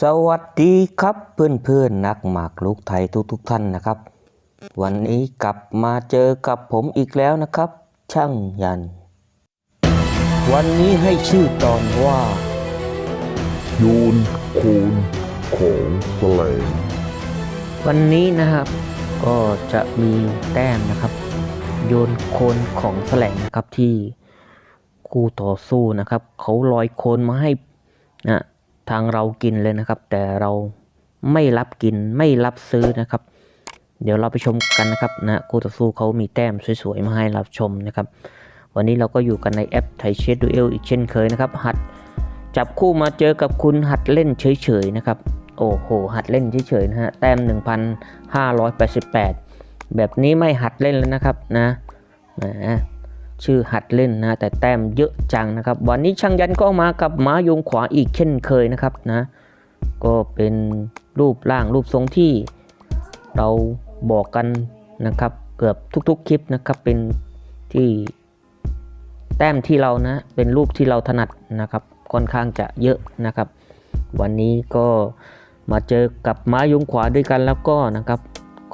สวัสดีครับเพื่อนๆนักหมากลูกไทยทุกๆท่านนะครับ วันนี้กลับมาเจอกับผมอีกแล้วนะครับ ช่างยัน วันนี้ให้ชื่อตอนว่าโยนโคนของแสลงวันนี้นะครับ ก็จะมีแต้มนะครับ โยนโคนของแสลงนะครับที่คู่ต่อสู้นะครับ เขาลอยโคนมาให้นะ ทางเรากินเลยนะครับ แต่เราไม่รับกินไม่รับซื้อนะครับ เดี๋ยวเราไปชมกันนะครับนะคู่ต่อสู้เขามีแต้มสวยๆมาให้เราชมนะครับ วันนี้เราก็อยู่กันในแอปไทยเชดดูเอลอีกเช่นเคยนะครับ หัดจับคู่มาเจอกับคุณหัดเล่นเฉยๆนะครับ โอ้โห หัดเล่นเฉยๆนะฮะแต้ม 1,588 แบบนี้ไม่หัดเล่นแล้วนะครับนะแหม ชื่อหัดเล่นนะแต่แต้มเยอะจังนะครับ วันนี้ช่างยันก็มากับม้ายงขวาอีกเช่นเคยนะครับนะก็เป็นรูปร่างรูปทรงที่เราบอกกันนะครับ เกือบทุกๆคลิปนะครับเป็นที่แต้มที่เรานะเป็นรูปที่เราถนัดนะครับ ค่อนข้างจะเยอะนะครับ วันนี้ก็มาเจอกับม้ายงขวาด้วยกันแล้วก็นะครับ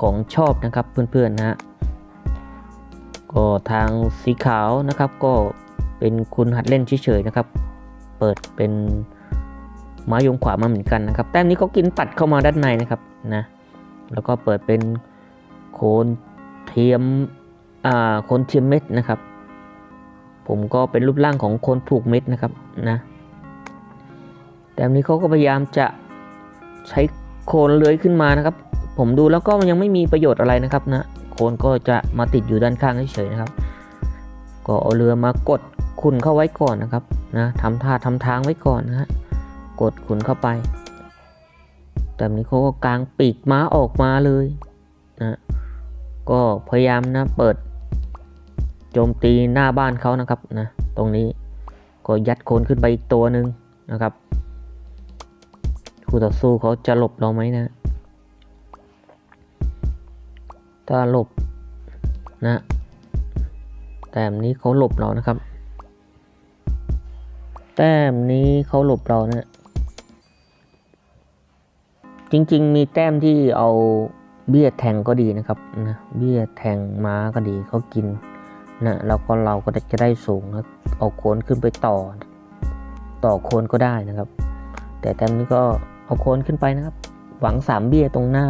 ของชอบนะครับเพื่อนๆนะฮะ ก็ทางสีขาวนะครับก็เป็นคุณหัดเล่นเฉยๆนะครับ เปิดเป็นม้ายงขวามาเหมือนกันนะครับ แต้มนี้เขากินตัดเข้ามาด้านในนะครับนะแล้วก็เปิดเป็นโคนเทียมอ่าโคนเทียมเม็ดนะครับ ผมก็เป็นรูปร่างของโคนผูกเม็ดนะครับนะแต่อันนี้เขาก็พยายามจะใช้โคนเลื้อยขึ้นมานะครับ ผมดูแล้วก็มันยังไม่มีประโยชน์อะไรนะครับนะ โคนก็จะมาติดอยู่ด้านข้างเฉยๆนะครับ ก็เอาเรือมากดขุนเข้าไว้ก่อนนะครับนะทำท่าทำทางไว้ก่อนนะฮะกดขุนเข้าไป แต่อันนี้เขาก็กางปีกม้าออกมาเลยนะก็พยายามนะเปิดโจมตีหน้าบ้านเขานะครับนะตรงนี้ก็ยัดโคนขึ้นไปอีกตัวหนึ่งนะครับคู่ต่อสู้เขาจะหลบเราไหมนะ ถ้าหลบนะแต้มนี้เขาหลบเรานะครับ แต้มนี้เขาหลบเรานะจริงๆ มีแต้มที่เอาเบี้ยแทงก็ดีนะครับนะเบี้ยแทงม้าก็ดีเขากินนะแล้วก็เราก็จะได้สูงนะเอาโคนขึ้นไปต่อ ต่อโคนก็ได้นะครับ แต่แต้มนี้ก็เอาโคนขึ้นไปนะครับ หวังสามเบี้ยตรงหน้า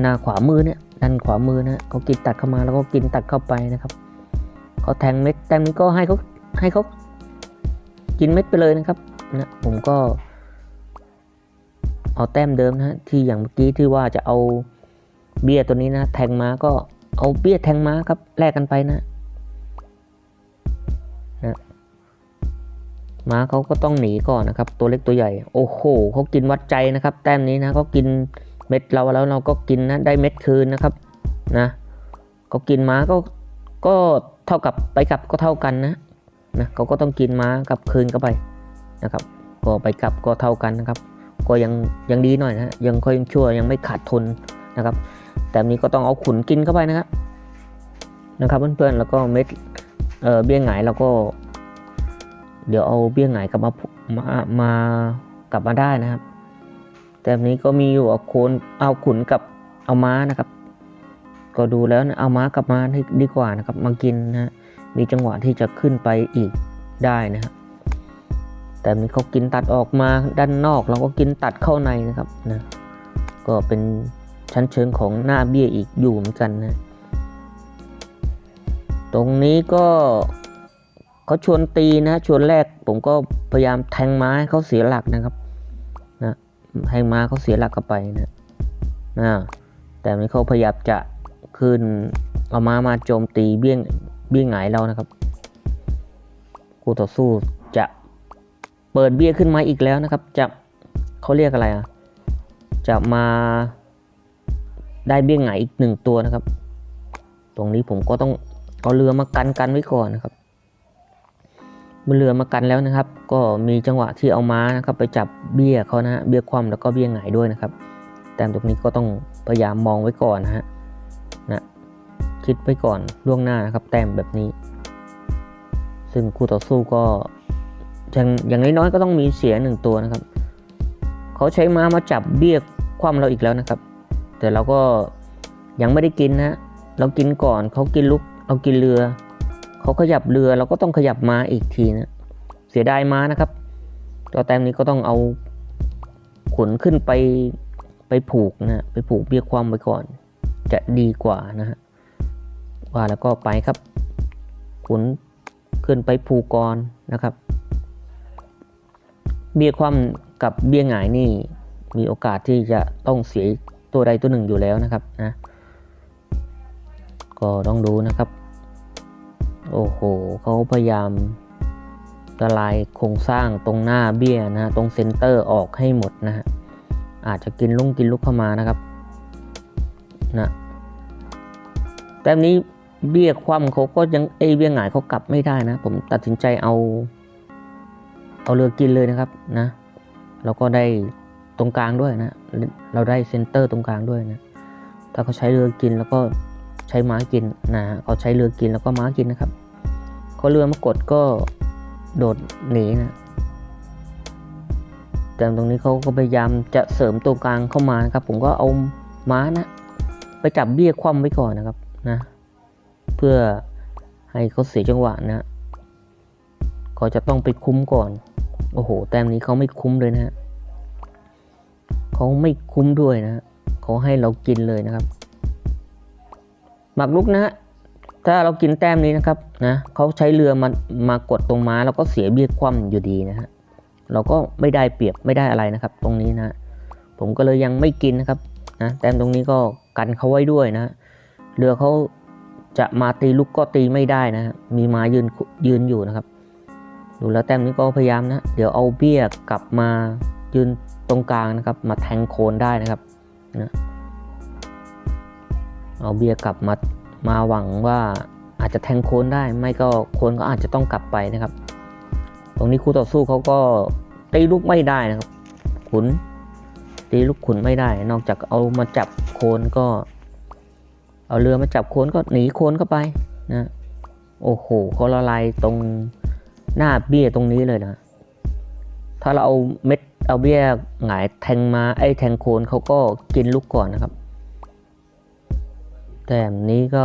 หน้าขวามือเนี่ยด้านขวามือนะเขากินตัดเข้ามาแล้วก็กินตัดเข้าไปนะครับเขาแทงเม็ดแต้มนี้ก็ให้เขาให้เขากินเม็ดไปเลยนะครับนะผมก็ เอาแต้มเดิมนะฮะที่อย่างเมื่อกี้ที่ว่าจะเอาเบี้ยตัวนี้นะ แทงม้าก็เอาเบี้ยแทงม้าครับแลกกันไปนะนะม้าเขาก็ต้องหนีก่อนนะครับ ตัวเล็กตัวใหญ่ โอ้โหเขากินวัดใจนะครับ แต้มนี้นะเขากิน เม็ดเราแล้วเราก็กินนะได้เม็ดคืนนะครับนะเขากินม้าก็ก็เท่ากับไปกลับก็เท่ากันนะนะเขาก็ต้องกินม้ากลับคืนเข้าไปนะครับ ก็ไปกลับก็เท่ากันนะครับ ก็ยังยังดีหน่อยนะยังค่อยยังชั่วยังไม่ขาดทุนนะครับ แต่นี้ก็ต้องเอาขุนกินเข้าไปนะครับนะครับเพื่อนๆแล้วก็เม็ดเออเบี้ยหงายเราก็ เดี๋ยวเอาเบี้ยหงายกลับมามามา กลับมาได้นะครับ แต่นนี้ก็มีอยู่เอาโคนเอาขุนกับเอาม้านะครับ ก็ดูแล้วนะเอาม้ากับม้าดีกว่านะครับ มากินนะมีจังหวะที่จะขึ้นไปอีกได้นะครับแต่มีเขากินตัดออกมาด้านนอกเราก็กินตัดเข้าในนะครับนะก็เป็นชั้นเชิงของหน้าเบี้ยอีกอยู่เหมือนกันนะ ตรงนี้ก็เขาชวนตีนะชวนแรกผมก็พยายามแทงไม้เขาเสียหลักนะครับ นะแทงม้าเขาเสียหลักเข้าไปนะนะแต่นี้เขาพยายามจะขึ้นเอาม้ามาโจมตีเบี้ยงเบี้ยงหงายเรานะครับคู่ต่อสู้จะเปิดเบี้ยขึ้นมาอีกแล้วนะครับ จะเขาเรียกอะไรอะจะมาได้เบี้ยหงายอีกหนึ่งตัวนะครับ ตรงนี้ผมก็ต้องเอาเรือมากันกันไว้ก่อนนะครับ มือเรือมากันแล้วนะครับ ก็มีจังหวะที่เอาม้านะครับไปจับเบี้ยเขานะฮะเบี้ยคว่ำแล้วก็เบี้ยหงายด้วยนะครับ แต่ตรงนี้ก็ต้องพยายามมองไว้ก่อนนะฮะนะคิดไว้ก่อนล่วงหน้านะครับแต้มแบบนี้ ซึ่งคู่ต่อสู้ก็อย่างอย่างน้อยๆก็ต้องมีเสียหนึ่งตัวนะครับเขาใช้ม้ามาจับเบี้ยคว่ำเราอีกแล้วนะครับ แต่เราก็ยังไม่ได้กินนะเรากินก่อนเขากินลุกเรากินเรือ เขาขยับเรือเราก็ต้องขยับม้าอีกทีนะ เสียดายม้านะครับตัวแต้มนี้ก็ต้องเอาขนขึ้นไปไปผูกนะไปผูกเบี้ยคว่ำไว้ก่อน จะดีกว่านะฮะว่าแล้วก็ไปครับ ขนขึ้นไปผูกกรนนะครับ เบี้ยคว่ำกับเบี้ยหงายนี่มีโอกาสที่จะต้องเสียตัวใดตัวหนึ่งอยู่แล้วนะครับนะก็ต้องดูนะครับ โอ้โหเขาพยายามละลายโครงสร้างตรงหน้าเบี้ยนะฮะตรงเซนเตอร์ออกให้หมดนะฮะอาจจะกินลุงกินลุกเข้ามานะครับนะแต้มนี้เบี้ยคว่ำเขาก็ยังเอเบี้ยหงายเขากลับไม่ได้นะ ผมตัดสินใจเอา เอาเรือกินเลยนะครับนะแล้วก็ได้ตรงกลางด้วยนะ เราได้เซนเตอร์ตรงกลางด้วยนะ ถ้าเขาใช้เรือกินแล้วก็ ใช้ม้ากินนะเขาใช้เรือกินแล้วก็ม้ากินนะครับเขาเรือมากดก็โดดหนีนะแต่ตรงนี้เขาก็พยายามจะเสริมตัวกลางเข้ามาครับ ผมก็เอาม้านะไปจับเบี้ยคว่ำไว้ก่อนนะครับนะเพื่อให้เขาเสียจังหวะนะเขาจะต้องไปคุ้มก่อน โอ้โห แต้มนี้เขาไม่คุ้มเลยนะฮะเขาไม่คุ้มด้วยนะเขาให้เรากินเลยนะครับ หมักลุกนะฮะถ้าเรากินแต้มนี้นะครับนะเขาใช้เรือมามากดตรงม้าแล้วก็เสียเบี้ยคว่ำอยู่ดีนะฮะเราก็ไม่ได้เปรียบไม่ได้อะไรนะครับ ตรงนี้นะ ผมก็เลยยังไม่กินนะครับนะแต้มตรงนี้ก็กันเขาไว้ด้วยนะ เรือเขาจะมาตีลูกก็ตีไม่ได้นะมีมายืนยืนอยู่นะครับดูแล้วแต้มนี้ก็พยายามนะ เดี๋ยวเอาเบี้ยกลับมายืนตรงกลางนะครับ มาแทงโคนได้นะครับนะ เอาเบี้ยกลับมามาหวังว่าอาจจะแทงโคนได้ ไม่ก็โคนก็อาจจะต้องกลับไปนะครับ ตรงนี้คู่ต่อสู้เขาก็ตีลูกไม่ได้นะครับ ขุนตีลูกขุนไม่ได้ นอกจากเอามาจับโคนก็ เอาเรือมาจับโคนก็หนีโคนเข้าไปนะโอ้โหเขาละลายตรงหน้าเบี้ยตรงนี้เลยนะ ถ้าเราเอาเม็ดเอาเบี้ยหงายแทงมาไอ้แทงโคนเขาก็กินลูกก่อนนะครับ แต่แบบนี้ก็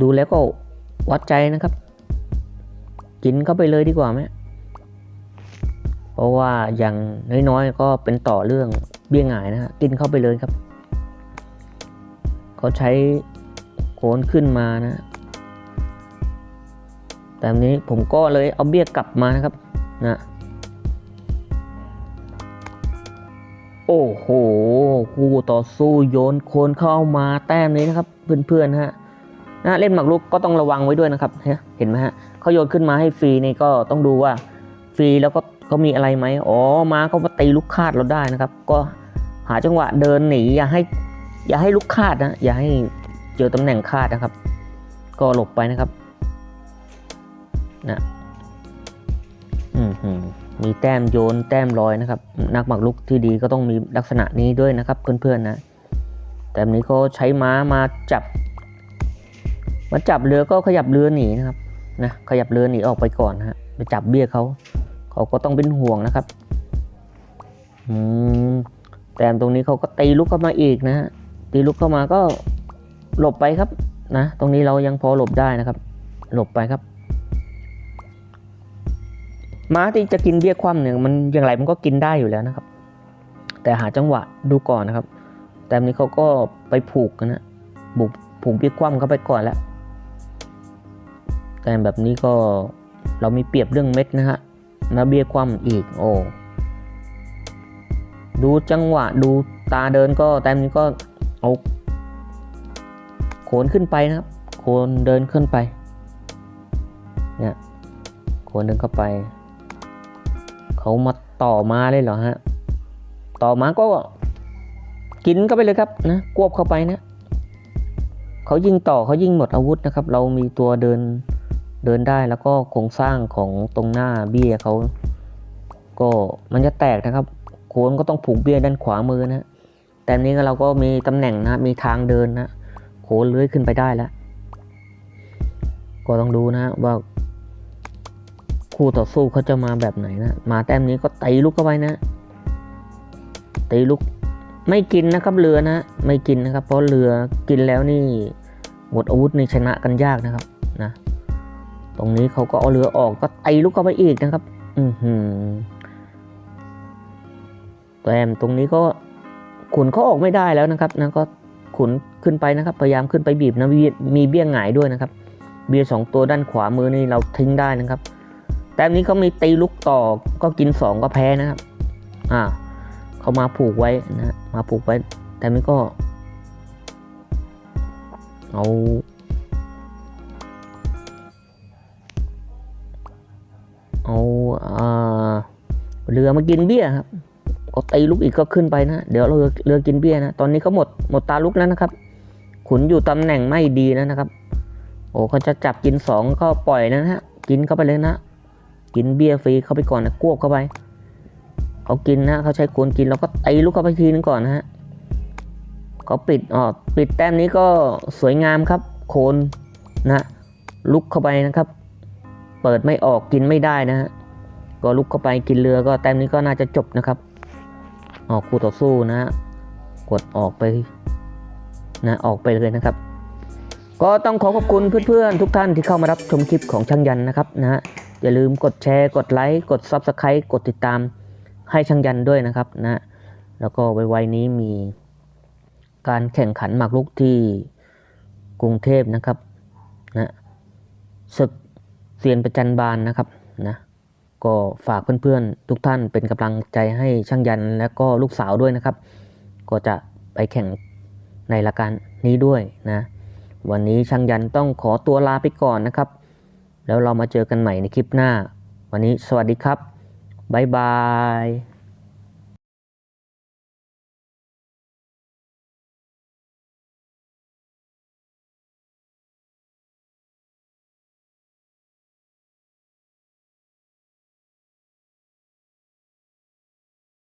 ดูแล้วก็วัดใจนะครับ กินเข้าไปเลยดีกว่าไหมเพราะว่าอย่างน้อยๆก็เป็นต่อเรื่องเบี้ยหงายนะฮะกินเข้าไปเลยครับ เขาใช้โคนขึ้นมานะ แต่อันนี้ผมก็เลยเอาเบี้ยกลับมานะครับนะ โอ้โหคู่ต่อสู้โยนโคนเข้ามาแต้มนี้นะครับ เพื่อนๆฮะนะเล่นหมากรุกก็ต้องระวังไว้ด้วยนะครับเห็นไหมฮะเขาโยนขึ้นมาให้ฟรีนี่ก็ต้องดูว่าฟรีแล้วก็เขามีอะไรไหมอ๋อมาเขามาตีลูกคาดเราได้นะครับ ก็หาจังหวะเดินหนีอย่าให้อย่าให้ลูกคาดนะอย่าให้เจอตำแหน่งคาดนะครับ ก็หลบไปนะครับนะอืมหื มีแต้มโยนแต้มลอยนะครับ นักหมากรุกที่ดีก็ต้องมีลักษณะนี้ด้วยนะครับเพื่อนๆนะแต่นี้ก็ใช้ม้ามาจับ มาจับเรือก็ขยับเรือหนีนะครับนะขยับเรือหนีออกไปก่อนนะฮะไปจับเบี้ยเขาเขาก็ต้องเป็นห่วงนะครับอืมแต่ตรงนี้เขาก็ตีลุกเข้ามาอีกนะฮะตีลุกเข้ามาก็หลบไปครับนะ ตรงนี้เรายังพอหลบได้นะครับ หลบไปครับ ม้าที่จะกินเบี้ยคว่ำเนี่ยมันอย่างไรมันก็กินได้อยู่แล้วนะครับ แต่หาจังหวะดูก่อนนะครับ แต่นี้เขาก็ไปผูกนะบุกผูกเบี้ยคว่ำเข้าไปก่อนแล้ว แต่แบบนี้ก็เรามีเปรียบเรื่องเม็ดนะฮะนะเบี้ยคว่ำอีกโอ้ดูจังหวะดูตาเดินก็แต่นี้ก็เอาโขนขึ้นไปนะครับโคนเดินขึ้นไปเนี่ยโคนเดินเข้าไป เขามาต่อมาเลยเหรอฮะ ต่อมาก็กินเข้าไปเลยครับนะกวบเข้าไปนะเขายิงต่อเขายิงหมดอาวุธนะครับ เรามีตัวเดินเดินได้แล้วก็โครงสร้างของตรงหน้าเบี้ยเขาก็มันจะแตกนะครับโคนก็ต้องผูกเบี้ยด้านขวามือนะแต่อันนี้ก็เราก็มีตำแหน่งนะมีทางเดินนะโคนเลื้อยขึ้นไปได้แล้ว ก็ต้องดูนะว่า คู่ต่อสู้เขาจะมาแบบไหนนะ มาแต้มนี้ก็ตีลูกเข้าไปนะตีลูกไม่กินนะครับเรือนะ ไม่กินนะครับ เพราะเรือกินแล้วนี่หมดอาวุธในชนะกันยากนะครับนะ ตรงนี้เขาก็เอาเรือออกก็ตีลูกเข้าไปอีกนะครับ อือหือแต้มตรงนี้ก็ขุนเขาออกไม่ได้แล้วนะครับนะก็ขุนขึ้นไปนะครับพยายามขึ้นไปบีบนะมีมีเบี้ยงหงายด้วยนะครับ เบี้ยสองตัวด้านขวามือนี่เราทิ้งได้นะครับ แต้มนี้เขามีตีลูกต่อก็กินสองก็แพ้นะครับ อ่าเขามาผูกไว้นะมาผูกไว้ แต่นี้ก็เอาเอาอ่าเรือมากินเบี้ยครับก็ตีลูกอีกก็ขึ้นไปนะ เดี๋ยวเรือเรือกินเบี้ยนะ ตอนนี้เขาหมดหมดตาลุกแล้วนะครับ ขุนอยู่ตำแหน่งไม่ดีแล้วนะครับ โอ้เขาจะจับกินสองก็ปล่อยนะฮะ กินเข้าไปเลยนะ กินเบี้ยฟรีเข้าไปก่อนนะกวบเข้าไปเขากินนะเขาใช้โคนกินแล้วก็ตีลูกเข้าไปทีนึงก่อนนะฮะเขาปิดอ๋อปิดแต้มนี้ก็สวยงามครับ โคนนะลุกเข้าไปนะครับ เปิดไม่ออกกินไม่ได้นะฮะก็ลุกเข้าไปกินเรือก็แต้มนี้ก็น่าจะจบนะครับ ออกคู่ต่อสู้นะฮะกดออกไปนะออกไปเลยนะครับ ก็ต้องขอขอบคุณเพื่อนๆทุกท่านที่เข้ามารับชมคลิปของช่างยันนะครับนะฮะ อย่าลืมกดแชร์ กดไลค์ กด Subscribe กดติดตามให้ช่างยันด้วยนะครับนะแล้วก็ไวๆนี้มีการแข่งขันหมากรุกที่กรุงเทพนะครับนะศึกเซียนประจันบานนะครับนะก็ฝากเพื่อนๆ ทุกท่านเป็นกำลังใจให้ช่างยันและก็ลูกสาวด้วยนะครับ ก็จะไปแข่งในรายการนี้ด้วยนะ วันนี้ช่างยันต้องขอตัวลาไปก่อนนะครับ แล้วเรามาเจอกันใหม่ในคลิปหน้า วันนี้สวัสดีครับ บ๊ายบาย